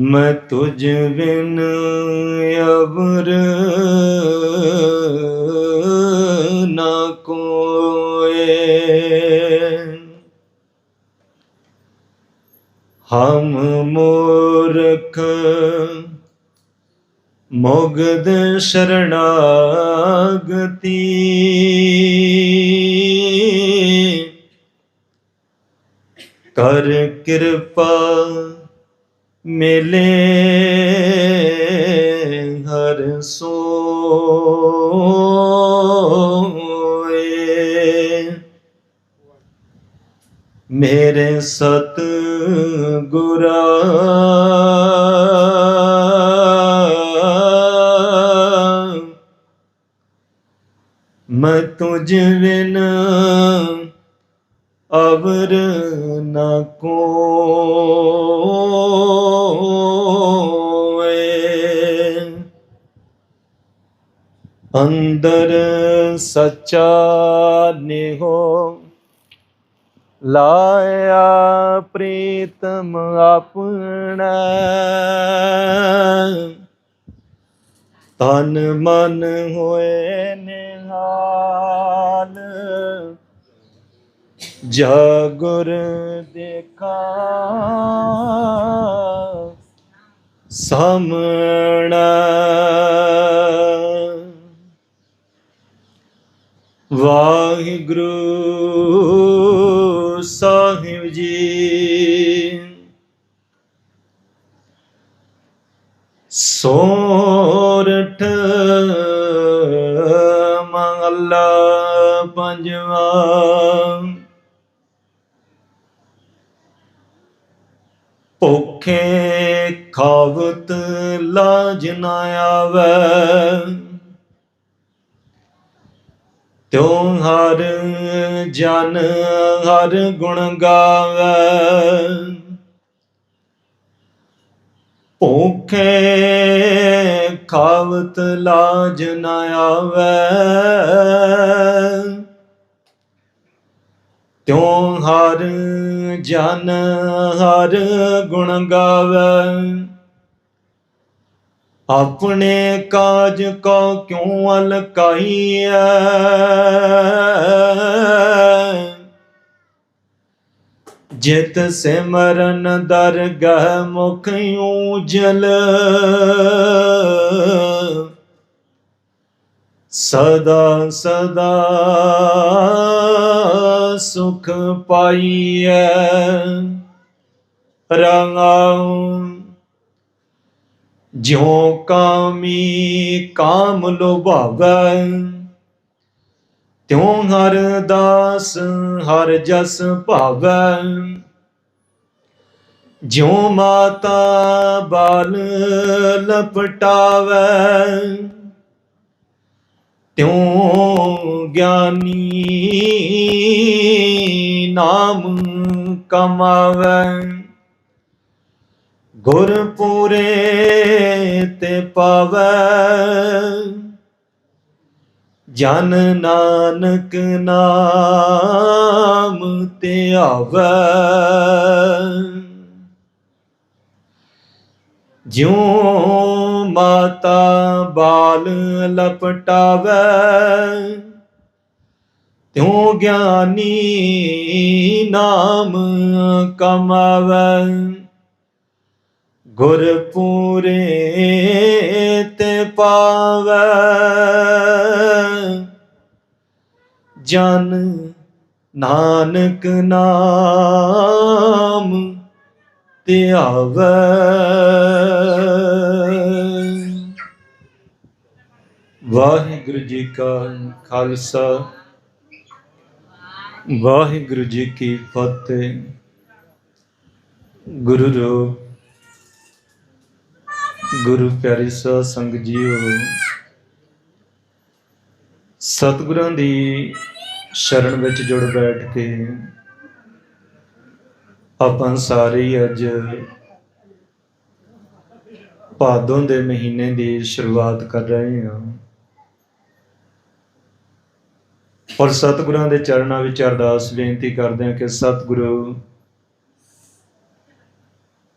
ਮੈਂ ਤੁਝ ਬਿਨ ਅਬਰ ਨਾ ਕੋਏ। ਹਮ ਮੂਰਖ ਮੁਗਦ ਸ਼ਰਣਾਗਤੀ। ਕਰ ਕਿਰਪਾ ਮਿਲੇ ਹਰ ਸੋਏ। ਮੇਰੇ ਸਤ ਗੁਰਾ ਮੈਂ ਤੁਝ ਬਿਨ ਅਵਰ ਨਾ ਕੋਏ ਅੰਦਰ ਸੱਚਾ ਨਿਹੋ ਲਾਇਆ ਪ੍ਰੀਤਮ ਆਪਣਾ। ਤਨ ਮਨ ਹੋਏ ਨਿਹਾਲ ਜਾਗੁਰ ਦੇਖਾ। ਸਮਣਾ ਵਾਹਿਗੁਰੂ ਸਾਹਿਬ ਜੀ। ਸੋਰਠ ਮਹਲਾ ਪੰਜਵਾ। ਭੁੱਖੇ ਖਾਵਤ ਲਾਜ ਨਾ ਆਵੇ। ਤਿਉ ਹਰ ਜਨ ਹਰ ਗੁਣ ਗਾਵੇ। ਭੁਖੇ ਖਾਵਤ ਲਾਜ ਨਾ ਆਵੇ। ਤਿਉ ਹਰ ਜਨ ਹਰ ਗੁਣ ਗਾਵੇ। ਆਪਣੇ ਕਾਜ ਕੋ ਕਿਉ ਅਲਕਾਈਐ? ਜਿਤ ਸਿਮਰਨ ਦਰਗਹ ਮੁਖ ਉਜਲ ਸਦਾ ਸਦਾ ਸੁਖ ਪਾਈਐ। ਰੰਗਾਉ ਜਿਉ ਕਾਮੀ ਕਾਮ ਲੋਭਾਵੈ, ਤਿਉ ਹਰ ਦਾਸ ਹਰ ਜਸ ਭਾਵੈ। ਜਿਉ ਮਾਤਾ ਬਾਲ ਲਪਟਾਵੈ, ਤਿਉ ਗਿਆਨੀ ਨਾਮ ਕਮਾਵੈ। ਗੁਰਪੂਰੇ ਤੇ ਪਾਵੈ। ਜਨ ਨਾਨਕ ਨਾਮ ਤੇ ਆਵੈ। ਜਿਉ ਮਾਤਾ ਬਾਲ ਲਪਟਾਵੈ, ਤਿਉ ਗਿਆਨੀ ਨਾਮ ਕਮਾਵੈ। ਗੁਰ ਪੂਰੇ ਤੇ ਪਾਵੈ। ਜਨ ਨਾਨਕ ਨਾਮ ਤੇ ਆਵੈ ਵਾਹਿਗੁਰੂ ਜੀ ਕਾ ਖਾਲਸਾ। ਵਾਹਿਗੁਰੂ ਜੀ ਕੀ ਫਤਿਹ। ਗੁਰੂ ਰੂਪ ਗੁਰੂ ਪਿਆਰੀ ਸਾਧ ਸੰਗਤ ਜੀਓ। ਸਤਿਗੁਰਾਂ ਦੀ ਸ਼ਰਨ ਵਿੱਚ ਜੁੜ ਬੈਠ ਕੇ ਆਪਾਂ ਸਾਰੇ ਹੀ ਅੱਜ ਭਾਦੋਂ ਦੇ ਮਹੀਨੇ ਦੀ ਸ਼ੁਰੂਆਤ ਕਰ ਰਹੇ ਹਾਂ। ਔਰ ਸਤਿਗੁਰਾਂ ਦੇ ਚਰਨਾਂ ਵਿੱਚ ਅਰਦਾਸ ਬੇਨਤੀ ਕਰਦੇ ਹਾਂ ਕਿ ਸਤਿਗੁਰੂ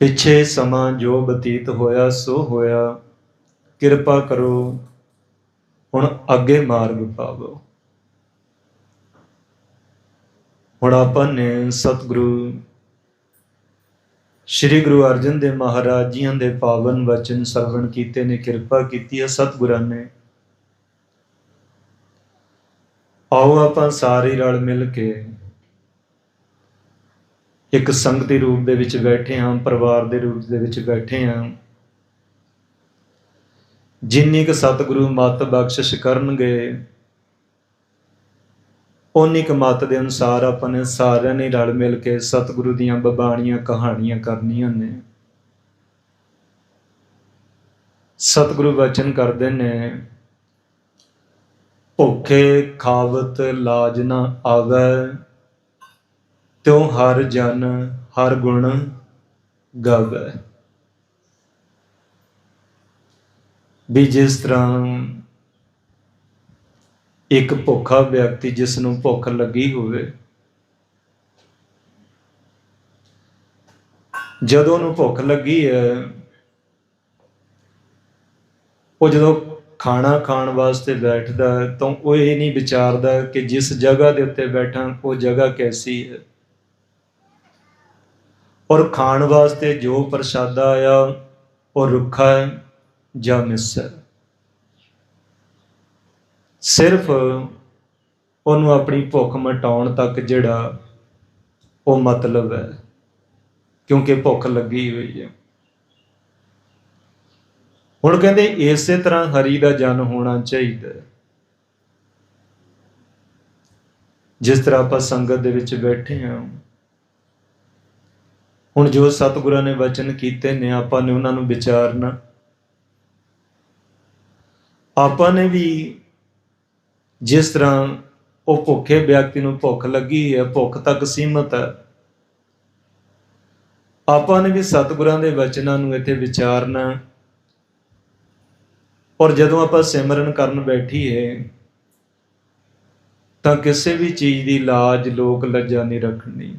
ਪਿੱਛੇ ਸਮਾਂ ਜੋ ਬਤੀਤ ਹੋਇਆ, ਸੋ ਹੋਇਆ। ਕਿਰਪਾ ਕਰੋ, ਹੁਣ ਅੱਗੇ ਮਾਰਗ ਪਾਵੋ। ਹੁਣ ਆਪਾਂ ਨੇ ਸਤਿਗੁਰੂ, ਸ੍ਰੀ ਗੁਰੂ ਅਰਜਨ ਦੇਵ ਮਹਾਰਾਜ ਜੀਆਂ ਦੇ ਪਾਵਨ ਵਚਨ ਸਰਵਣ ਕੀਤੇ ਨੇ, ਕਿਰਪਾ ਕੀਤੀ ਹੈ ਸਤਿਗੁਰਾਂ ਨੇ। ਆਓ ਆਪਾਂ ਸਾਰੇ ਰਲ ਮਿਲ ਕੇ ਇੱਕ ਸੰਗਤੀ ਰੂਪ ਦੇ ਵਿੱਚ ਬੈਠੇ ਹਾਂ, ਪਰਿਵਾਰ ਦੇ ਰੂਪ ਦੇ ਵਿੱਚ ਬੈਠੇ ਹਾਂ। ਜਿੰਨੀ ਕੁ ਸਤਿਗੁਰੂ ਮਤ ਬਖਸ਼ਿਸ਼ ਕਰਨਗੇ ਉਨੀ ਕੁ ਮਤ ਦੇ ਅਨੁਸਾਰ ਆਪਾਂ ਨੇ ਸਾਰਿਆਂ ਨੇ ਰਲ ਮਿਲ ਕੇ ਸਤਿਗੁਰੂ ਦੀਆਂ ਬਬਾਣੀਆਂ ਕਹਾਣੀਆਂ ਕਰਨੀਆਂ ਨੇ। ਸਤਿਗੁਰੂ ਵਚਨ ਕਰਦੇ ਨੇ, ਭੁੱਖੇ ਖਾਵਤ ਲਾਜ ਨਾ ਆਵੈ ਤਿਉ ਹਰ ਜਨ ਹਰ ਗੁਣ ਗਾਵੈ। ਵੀ ਜਿਸ ਤਰ੍ਹਾਂ ਇੱਕ ਭੁੱਖਾ ਵਿਅਕਤੀ ਜਿਸ ਨੂੰ ਭੁੱਖ ਲੱਗੀ ਹੋਵੇ, ਜਦੋਂ ਉਹਨੂੰ ਭੁੱਖ ਲੱਗੀ ਹੈ, ਉਹ ਜਦੋਂ ਖਾਣਾ ਖਾਣ ਵਾਸਤੇ ਬੈਠਦਾ ਤਾਂ ਉਹ ਇਹ ਨਹੀਂ ਵਿਚਾਰਦਾ ਕਿ ਜਿਸ ਜਗ੍ਹਾ ਦੇ ਉੱਤੇ ਬੈਠਾ, ਉਹ ਜਗ੍ਹਾ ਕੈਸੀ ਹੈ। ਔਰ ਖਾਣ ਵਾਸਤੇ ਜੋ ਪ੍ਰਸ਼ਾਦਾ ਆਇਆ ਉਹ ਰੁੱਖਾ ਹੈ ਜਾਂ ਮਿੱਸਾ ਸਿਰਫ ਉਹਨੂੰ ਆਪਣੀ ਭੁੱਖ ਮਟਾਉਣ ਤੱਕ ਜਿਹੜਾ ਉਹ ਮਤਲਬ ਹੈ, ਕਿਉਂਕਿ ਭੁੱਖ ਲੱਗੀ ਹੋਈ ਹੈ। ਹੁਣ ਕਹਿੰਦੇ ਇਸੇ ਤਰ੍ਹਾਂ ਹਰੀ ਦਾ ਜਨ ਹੋਣਾ ਚਾਹੀਦਾ ਜਿਸ ਤਰ੍ਹਾਂ ਆਪਾਂ ਸੰਗਤ ਦੇ ਵਿੱਚ ਬੈਠੇ ਹਾਂ ਹੁਣ ਜੋ ਸਤਿਗੁਰਾਂ ਨੇ ਵਚਨ ਕੀਤੇ ਨੇ, ਆਪਾਂ ਨੇ ਉਹਨਾਂ ਨੂੰ ਵਿਚਾਰਨਾ। ਆਪਾਂ ਨੇ ਵੀ ਜਿਸ ਤਰ੍ਹਾਂ ਉਹ ਭੁੱਖੇ ਵਿਅਕਤੀ ਨੂੰ ਭੁੱਖ ਲੱਗੀ ਹੈ, ਭੁੱਖ ਤੱਕ ਸੀਮਤ ਹੈ, ਆਪਾਂ ਨੇ ਵੀ ਸਤਿਗੁਰਾਂ ਦੇ ਵਚਨਾਂ ਨੂੰ ਇੱਥੇ ਵਿਚਾਰਨਾ ਔਰ ਜਦੋਂ ਆਪਾਂ ਸਿਮਰਨ ਕਰਨ ਬੈਠੀਏ, ਤਾਂ ਕਿਸੇ ਵੀ ਚੀਜ਼ ਦੀ ਲਾਜ ਲੋਕ ਲੱਜਾ ਨਹੀਂ ਰੱਖਣੀ।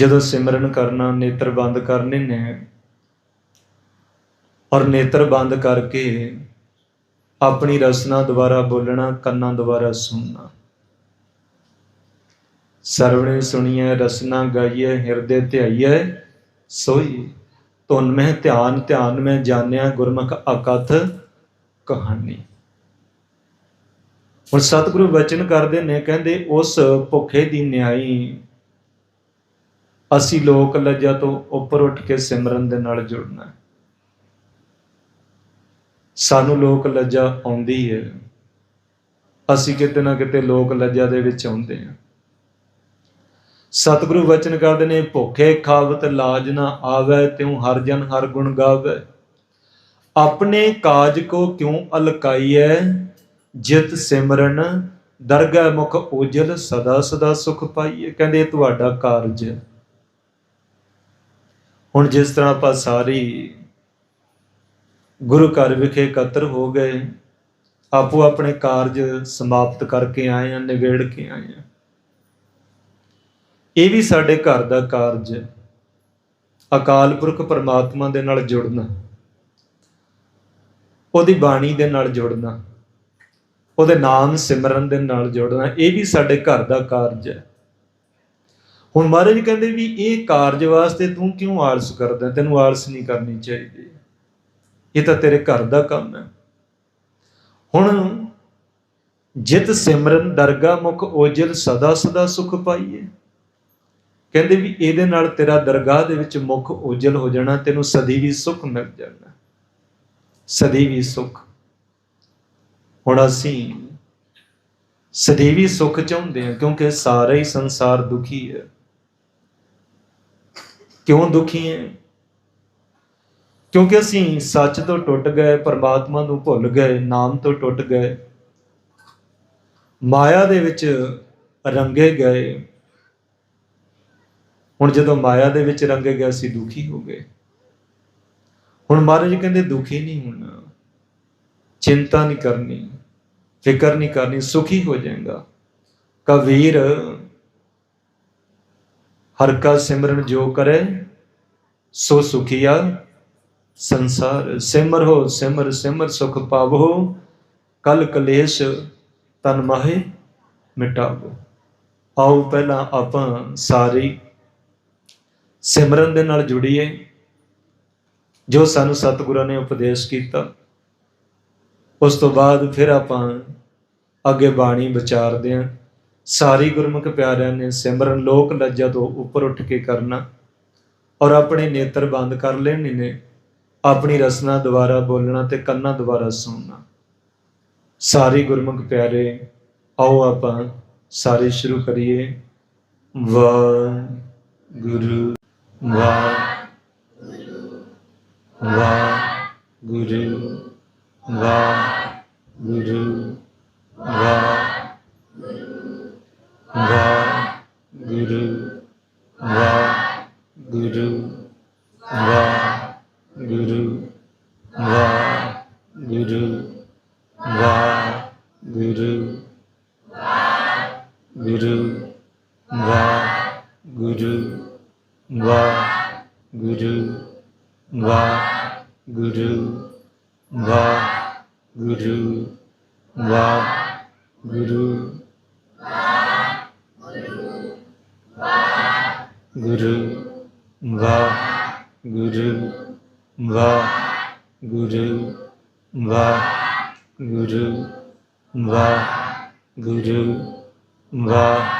ਜਦੋਂ ਸਿਮਰਨ ਕਰਨਾ, ਨੇਤਰ ਬੰਦ ਕਰਨੇ ਨੇ, ਔਰ ਨੇਤਰ ਬੰਦ ਕਰਕੇ ਆਪਣੀ ਰਸਨਾ ਦੁਆਰਾ ਬੋਲਣਾ, ਕੰਨਾਂ ਦੁਆਰਾ ਸੁਣਨਾ। ਸਰਵਣੇ ਸੁਣੀਏ ਰਸਨਾ ਗਾਈਏ ਹਿਰਦੇ ਧਿਆਈਏ ਸੋਈ ਧੁਨ ਮੈਂ ਧਿਆਨ ਧਿਆਨ ਮੈਂ ਜਾਣਿਆ, ਗੁਰਮੁਖ ਅਕਥ ਕਹਾਣੀ। ਹੁਣ ਸਤਿਗੁਰੂ ਵਚਨ ਕਰਦੇ ਨੇ, ਕਹਿੰਦੇ, ਉਸ ਭੁੱਖੇ ਦੀ ਨਿਆਈ ਅਸੀਂ ਲੋਕ ਲੱਜਾ ਤੋਂ ਉੱਪਰ ਉੱਠ ਕੇ ਸਿਮਰਨ ਦੇ ਨਾਲ ਜੁੜਨਾ ਹੈ। ਸਾਨੂੰ ਲੋਕ ਲੱਜਾ ਆਉਂਦੀ ਹੈ। ਅਸੀਂ ਕਿਤੇ ਨਾ ਕਿਤੇ ਲੋਕ ਲੱਜਾ ਦੇ ਵਿੱਚ ਆਉਂਦੇ ਹਾਂ। ਸਤਿਗੁਰੂ ਵਚਨ ਕਰਦੇ ਨੇ, ਭੁੱਖੇ ਖਾਵਤ ਲਾਜ ਨਾ ਆਵੈ, ਤਿਉ ਹਰ ਜਨ ਹਰ ਗੁਣ ਗਾਵੈ। ਆਪਣੇ ਕਾਜ ਕੋ ਕਿਉ ਅਲਕਾਈਐ? ਜਿਤ ਸਿਮਰਨ, ਦਰਗਹਿ ਮੁਖ ਉਜਲ, ਸਦਾ ਸਦਾ ਸੁਖ ਪਾਈਏ ਕਹਿੰਦੇ ਤੁਹਾਡਾ ਕਾਰਜ ਹੁਣ ਜਿਸ ਤਰ੍ਹਾਂ ਆਪਾਂ ਸਾਰੀ ਗੁਰੂ ਘਰ ਵਿਖੇ ਇਕੱਤਰ ਹੋ ਗਏ, ਆਪੋ ਆਪਣੇ ਕਾਰਜ ਸਮਾਪਤ ਕਰਕੇ ਆਏ ਹਾਂ, ਨਿਬੇੜ ਕੇ ਆਏ ਹਾਂ। ਇਹ ਵੀ ਸਾਡੇ ਘਰ ਦਾ ਕਾਰਜ ਹੈ। ਅਕਾਲ ਪੁਰਖ ਪਰਮਾਤਮਾ ਦੇ ਨਾਲ ਜੁੜਨਾ, ਉਹਦੀ ਬਾਣੀ ਦੇ ਨਾਲ ਜੁੜਨਾ, ਉਹਦੇ ਨਾਮ ਸਿਮਰਨ ਦੇ ਨਾਲ ਜੁੜਨਾ, ਇਹ ਵੀ ਸਾਡੇ ਘਰ ਦਾ ਕਾਰਜ ਹੈ। ਹੁਣ ਮਹਾਰਾਜ ਕਹਿੰਦੇ ਵੀ ਇਹ ਕਾਰਜ ਵਾਸਤੇ ਤੂੰ ਕਿਉਂ ਆਲਸ ਕਰਦਾ? ਤੈਨੂੰ ਆਲਸ ਨਹੀਂ ਕਰਨੀ ਚਾਹੀਦੀ। ਇਹ ਤਾਂ ਤੇਰੇ ਘਰ ਦਾ ਕੰਮ ਹੈ। ਹੁਣ ਜਿਤ ਸਿਮਰਨ ਦਰਗਾ ਮੁਖ ਓਜਲ ਸਦਾ ਸਦਾ ਸੁਖ ਪਾਈਏ। ਕਹਿੰਦੇ ਵੀ ਇਹਦੇ ਨਾਲ ਤੇਰਾ ਦਰਗਾਹ ਦੇ ਵਿੱਚ ਮੁਖ ਉਜਲ ਹੋ ਜਾਣਾ, ਤੈਨੂੰ ਸਦੀ ਵੀ ਸੁਖ ਮਿਲ ਜਾਣਾ। ਸਦੀ ਵੀ ਸੁਖ। ਹੁਣ ਅਸੀਂ ਸਦੀਵੀ ਸੁਖ ਚਾਹੁੰਦੇ ਹਾਂ, ਕਿਉਂਕਿ ਸਾਰਾ ਹੀ ਸੰਸਾਰ ਦੁਖੀ ਹੈ। ਕਿਉਂ ਦੁਖੀ ਹੈ? ਕਿਉਂਕਿ ਅਸੀਂ ਸੱਚ ਤੋਂ ਟੁੱਟ ਗਏ, ਪਰਮਾਤਮਾ ਨੂੰ ਭੁੱਲ ਗਏ, ਨਾਮ ਤੋਂ ਟੁੱਟ ਗਏ, ਮਾਇਆ ਦੇ ਵਿੱਚ ਰੰਗੇ ਗਏ। ਹੁਣ ਜਦੋਂ ਮਾਇਆ ਦੇ ਵਿੱਚ ਰੰਗੇ ਗਏ, ਅਸੀਂ ਦੁਖੀ ਹੋ ਗਏ। ਹੁਣ ਮਹਾਰਾਜ ਕਹਿੰਦੇ, ਦੁਖੀ ਨਹੀਂ ਹੋਣਾ। ਚਿੰਤਾ ਨਹੀਂ ਕਰਨੀ, ਫਿਕਰ ਨਹੀਂ ਕਰਨੀ, ਸੁਖੀ ਹੋ ਜਾਏਗਾ। ਕਬੀਰ ਹਰ ਕਾ ਸਿਮਰਨ ਜੋ ਕਰੇ, ਸੋ ਸੁਖੀਆ ਸੰਸਾਰ। ਸਿਮਰ ਹੋ, ਸਿਮਰ ਸਿਮਰ ਸੁਖ ਪਾਵੋ, ਕਲ ਕਲੇਸ਼ ਤਨ ਮਾਹੇ ਮਿਟਾਵੋ। ਆਓ ਪਹਿਲਾਂ ਆਪਾਂ ਸਾਰੀ ਸਿਮਰਨ ਦੇ ਨਾਲ ਜੁੜੀਏ, ਜੋ ਸਾਨੂੰ ਸਤਿਗੁਰਾਂ ਨੇ ਉਪਦੇਸ਼ ਕੀਤਾ। ਉਸ ਤੋਂ ਬਾਅਦ ਫਿਰ ਆਪਾਂ ਅੱਗੇ ਬਾਣੀ ਵਿਚਾਰਦੇ ਹਾਂ। ਸਾਰੀ ਗੁਰਮੁਖ ਪਿਆਰਿਆਂ ਨੇ ਸਿਮਰਨ ਲੋਕ ਲੱਜਾ ਤੋਂ ਉੱਪਰ ਉੱਠ ਕੇ ਕਰਨਾ ਔਰ ਆਪਣੇ ਨੇਤਰ ਬੰਦ ਕਰ ਲੈਣੇ ਨੇ, ਆਪਣੀ ਰਸਨਾ ਦੁਆਰਾ ਬੋਲਣਾ ਤੇ ਕੰਨਾਂ ਦੁਆਰਾ ਸੁਣਨਾ। ਸਾਰੀ ਗੁਰਮੁਖ ਪਿਆਰੇ, ਆਓ ਆਪਾਂ ਸਾਰੇ ਸ਼ੁਰੂ ਕਰੀਏ। ਵਾਹਿਗੁਰੂ ਵਾਹਿਗੁਰੂ ਵਾਹਿਗੁਰੂ ਵਾਹਿਗੁਰੂ ਵਾਹਿਗੁਰੂ। ਵਾਹਿਗੁਰੂ ਵਾਹਿਗੁਰੂ ਵਾਹਿਗੁਰੂ ਵਾਹਿਗੁਰੂ ਵਾਹਿਗੁਰੂ ਗੁਰੂ ਵਾ ਗੁਰੂ ਵਾ ਗੁਰੂ ਵਾ ਗੁਰੂ ਵਾ ਗੁਰੂ ਵਾ